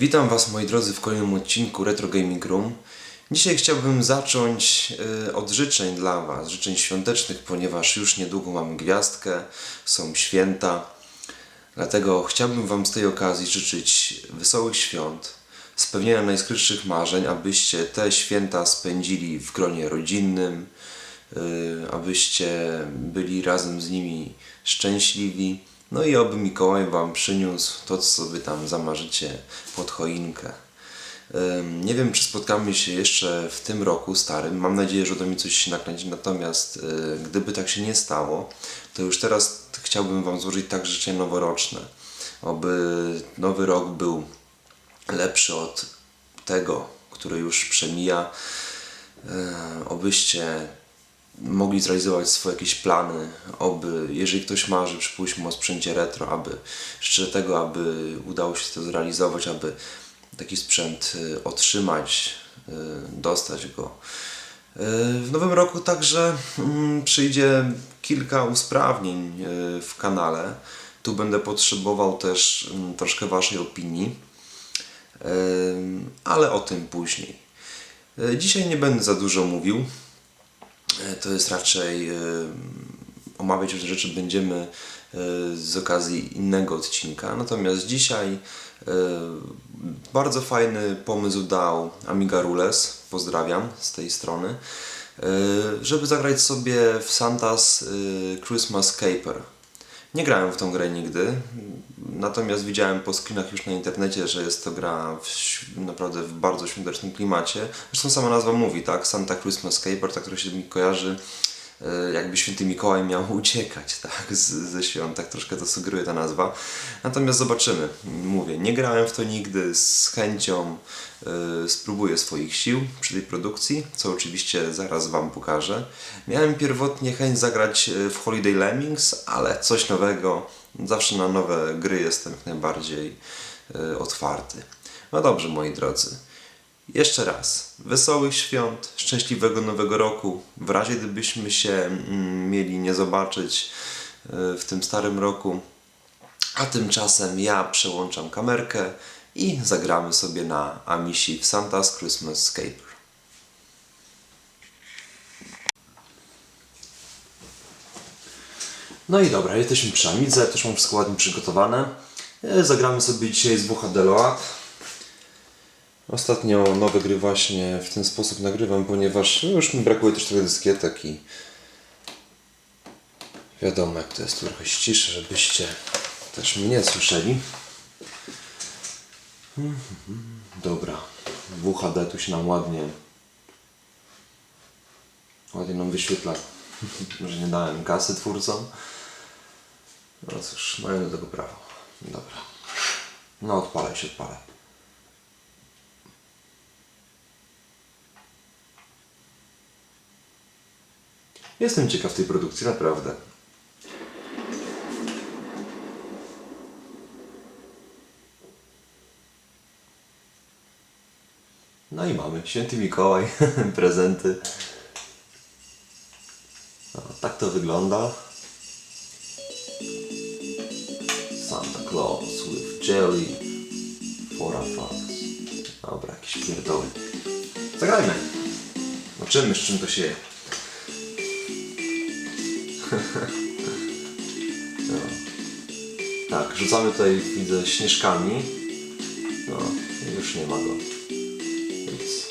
Witam Was moi drodzy w kolejnym odcinku Retro Gaming Room. Dzisiaj chciałbym zacząć y, od życzeń dla Was, życzeń świątecznych, ponieważ już niedługo mamy gwiazdkę, są święta. Dlatego chciałbym Wam z tej okazji życzyć wesołych świąt, spełnienia najskrytszych marzeń, abyście te święta spędzili w gronie rodzinnym, y, abyście byli razem z nimi szczęśliwi. No i oby Mikołaj Wam przyniósł to, co sobie tam zamarzycie pod choinkę. Nie wiem, czy spotkamy się jeszcze w tym roku starym. Mam nadzieję, że uda mi coś się nakręcić. Natomiast y, gdyby tak się nie stało, to już teraz chciałbym Wam złożyć tak życzenia noworoczne. Oby nowy rok był lepszy od tego, który już przemija. E, Obyście mogli zrealizować swoje jakieś plany, oby, jeżeli ktoś marzy, przypuśćmy o sprzęcie retro, aby życzę tego, aby udało się to zrealizować, aby taki sprzęt y, otrzymać, y, dostać go. Y, W nowym roku także mm, przyjdzie kilka usprawnień w kanale. Tu będę potrzebował też mm, troszkę Waszej opinii, ale o tym później. Dzisiaj nie będę za dużo mówił. E, to jest raczej e, omawiać różne rzeczy będziemy e, z okazji innego odcinka. Natomiast dzisiaj bardzo fajny pomysł dał Amiga Rules, pozdrawiam z tej strony, żeby zagrać sobie w Santa's Christmas Caper. Nie grałem w tą grę nigdy, natomiast widziałem po screenach już na internecie, że jest to gra w, naprawdę w bardzo świątecznym klimacie. Zresztą sama nazwa mówi, tak? Santa Christmas Caper, tak, która się mi kojarzy, jakby święty Mikołaj miał uciekać, tak? Z, ze świąt, tak troszkę to sugeruje ta nazwa. Natomiast zobaczymy. Mówię, nie grałem w to nigdy, z chęcią e, spróbuję swoich sił przy tej produkcji, co oczywiście zaraz Wam pokażę. Miałem pierwotnie chęć zagrać e, w Holiday Lemmings, ale coś nowego. Zawsze na nowe gry jestem jak najbardziej e, otwarty. No dobrze, moi drodzy. Jeszcze raz, wesołych świąt, szczęśliwego nowego roku. W razie gdybyśmy się mm, mieli nie zobaczyć e, w tym starym roku, a tymczasem ja przełączam kamerkę i zagramy sobie na Amisi w Santa's Christmas Caper. No i dobra, jesteśmy przy Amidze, też mam wszystko ładnie przygotowane. E, Zagramy sobie dzisiaj z WHD Load. Ostatnio nowe gry właśnie w ten sposób nagrywam, ponieważ no, już mi brakuje też trochę dyskietek i wiadomo jak to jest trochę ściszę, żebyście też mnie słyszeli. Dobra, WHD tu się nam ładnie ładnie nam wyświetla, że nie dałem kasy twórcom. No cóż, mają do tego prawo. Dobra. No odpalaj się, odpalaj. Jestem ciekaw tej produkcji, naprawdę. No i mamy święty Mikołaj, prezenty. No, tak to wygląda. Santa Claus with jelly for a fuss. Dobra, jakieś pierdoły. Zagrajmy. Zobaczymy z czym to się je. No. Tak, rzucamy tutaj, widzę, śnieżkami. No, już nie ma go. Więc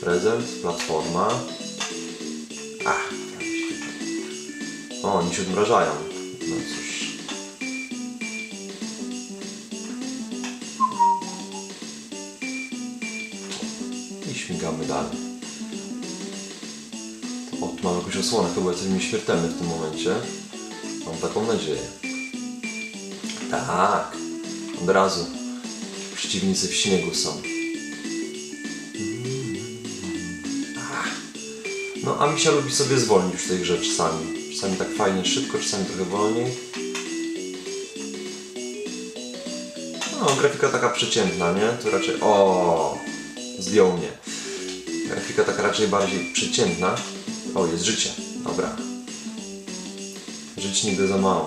prezent, platforma. Ach. O, oni się odmrażają. No cóż. I śmigamy dalej. Mam jakąś osłonę, chyba jesteśmy nieśmiertelny w tym momencie. Mam taką nadzieję. Tak, od razu. Przeciwnicy w śniegu są. Ach. No, a Misia lubi sobie zwolnić w tej grze czasami. Czasami tak fajnie szybko, czasami trochę wolniej. No, grafika taka przeciętna, nie? To raczej... O, Zdjął mnie. Grafika taka raczej bardziej przeciętna. O, jest życie. Dobra. Żyć nigdy za mało.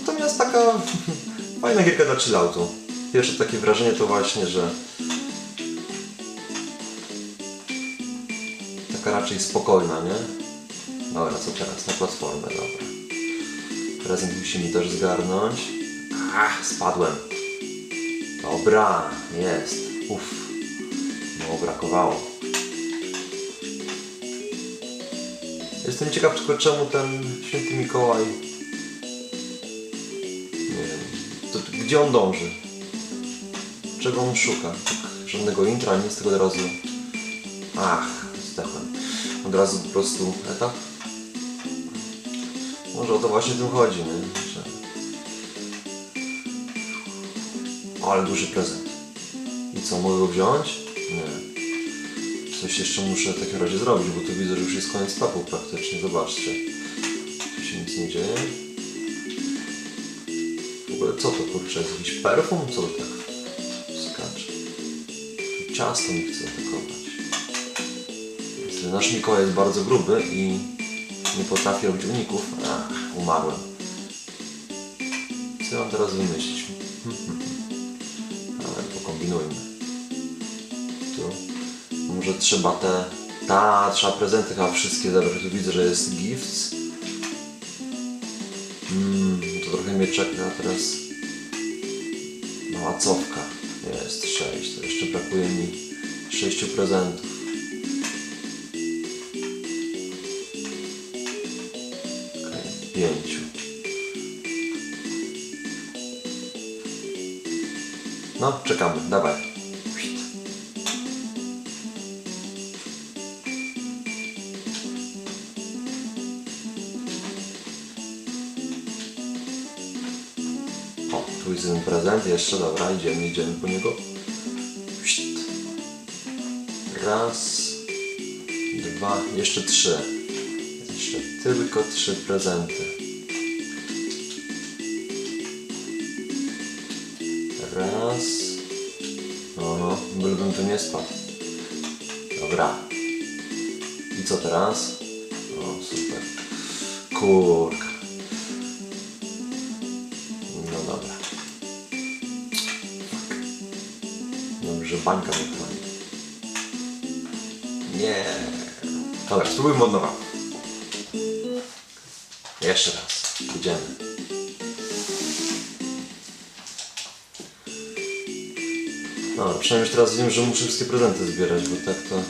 Natomiast taka fajna gierka dla chilloutu. Pierwsze takie wrażenie to właśnie, że taka raczej spokojna, nie? Dobra, co teraz? Na platformę, dobra. Prezent musimy też zgarnąć. Ach, spadłem. Dobra, jest. Uff. No, brakowało. Jestem ciekaw tylko czemu ten święty Mikołaj... Nie wiem. To, gdzie on dąży? Czego on szuka? Tak, żadnego intra, nic, tylko od razu... Ach, zdechłem. Od razu po prostu etap. Może o to właśnie tym chodzi, nie? Że... Ale duży prezent. I co, mogę go wziąć? Nie. Coś jeszcze muszę w takim razie zrobić, bo tu widzę, że już jest koniec etapu praktycznie. Zobaczcie. Tu się nic nie dzieje. W ogóle co to kurczę? Jest jakiś perfum? Co to tak skacze? Ciasto mi chce atakować. Nasz Mikołaj jest bardzo gruby i nie potrafi robić uników. Ach, umarłem. Co ja mam teraz wymyślić? Ale pokombinujmy. Może trzeba te... Ta, trzeba prezenty chyba wszystkie zebrać. Tu widzę, że jest gifts. Mm, to trochę mnie czeka teraz. Mała cofka. Jest sześć. To jeszcze brakuje mi sześciu prezentów. Okej, pięciu. No, czekamy, dawaj. Jeszcze, dobra, idziemy, idziemy po niego. Raz, dwa, jeszcze trzy. Jeszcze tylko trzy prezenty. Raz. O, no, bylebym tu nie spadł. Dobra. I co teraz? O, super. Kurka. Bańka chroni. Nie. Dobra, spróbujmy od nowa. Jeszcze raz. Idziemy. No, przynajmniej teraz wiem, że muszę wszystkie prezenty zbierać, bo tak to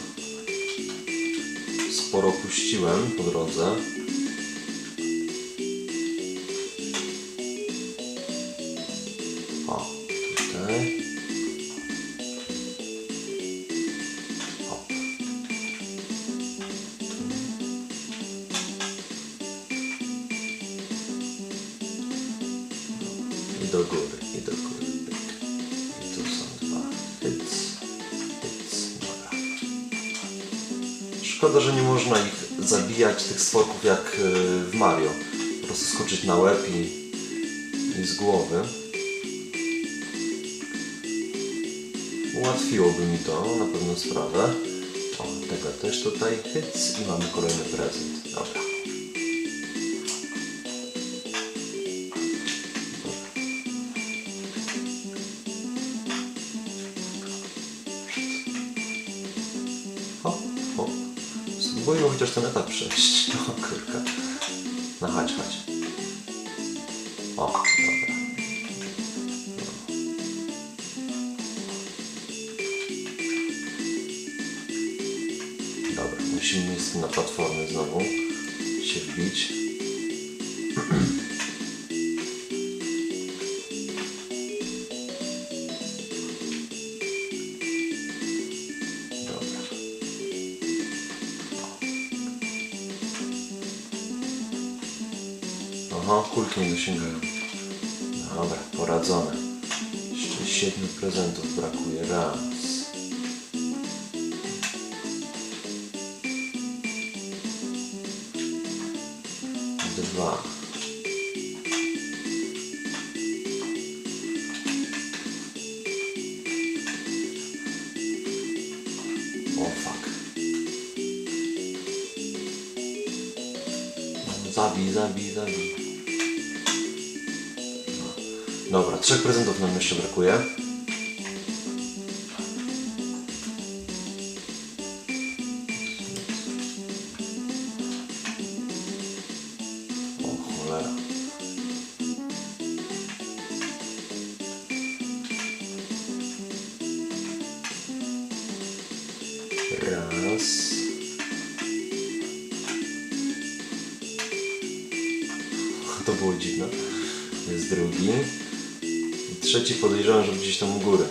sporo opuściłem po drodze. I do góry, i do góry. I tu są dwa. Hyc, hyc. Dobra. Szkoda, że nie można ich zabijać, tych stworków, jak y, w Mario. Po prostu skoczyć na łeb i, i z głowy. Ułatwiłoby mi to na pewno sprawę. O, tego też tutaj hyc i mamy kolejny prezent. Dobra. Chociaż ten etap przejść. O kurka. No chodź, chodź. O, dobra. Dobra, musimy na platformę znowu się wbić. Aha, kulki nie dosięgają. Dobra, poradzone. Jeszcze siedmiu prezentów brakuje. Raz. Dwa. Zabij, zabij, zabij. Dobra, trzech prezentów nam jeszcze brakuje. O cholera. To było dziwne. Jest drugi. Trzeci podejrzewam, że gdzieś tam u góry.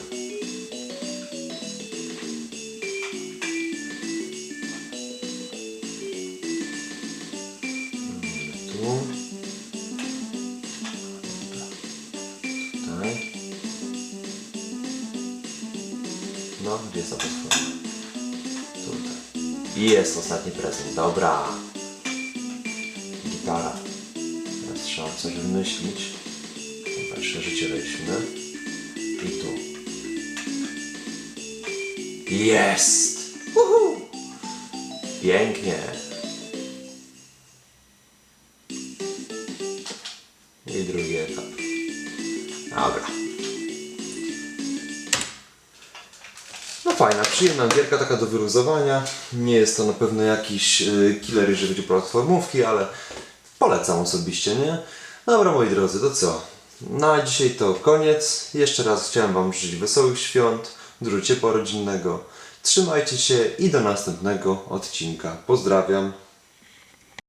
No, gdzie? Tutaj. Jest ostatni prezent. Dobra. Gitara. Teraz trzeba coś wymyślić. Dobra, jeszcze życie weźmy. I tu. Jest! Uhu! Pięknie. I drugi etap. Dobra. No fajna, przyjemna gierka taka do wyluzowania. Nie jest to na pewno jakiś y, killer, jeżeli chodzi o platformówki, ale polecam osobiście, nie? Dobra moi drodzy, to co? Na dzisiaj to koniec. Jeszcze raz chciałem Wam życzyć wesołych świąt, dużo ciepła rodzinnego. Trzymajcie się i do następnego odcinka. Pozdrawiam.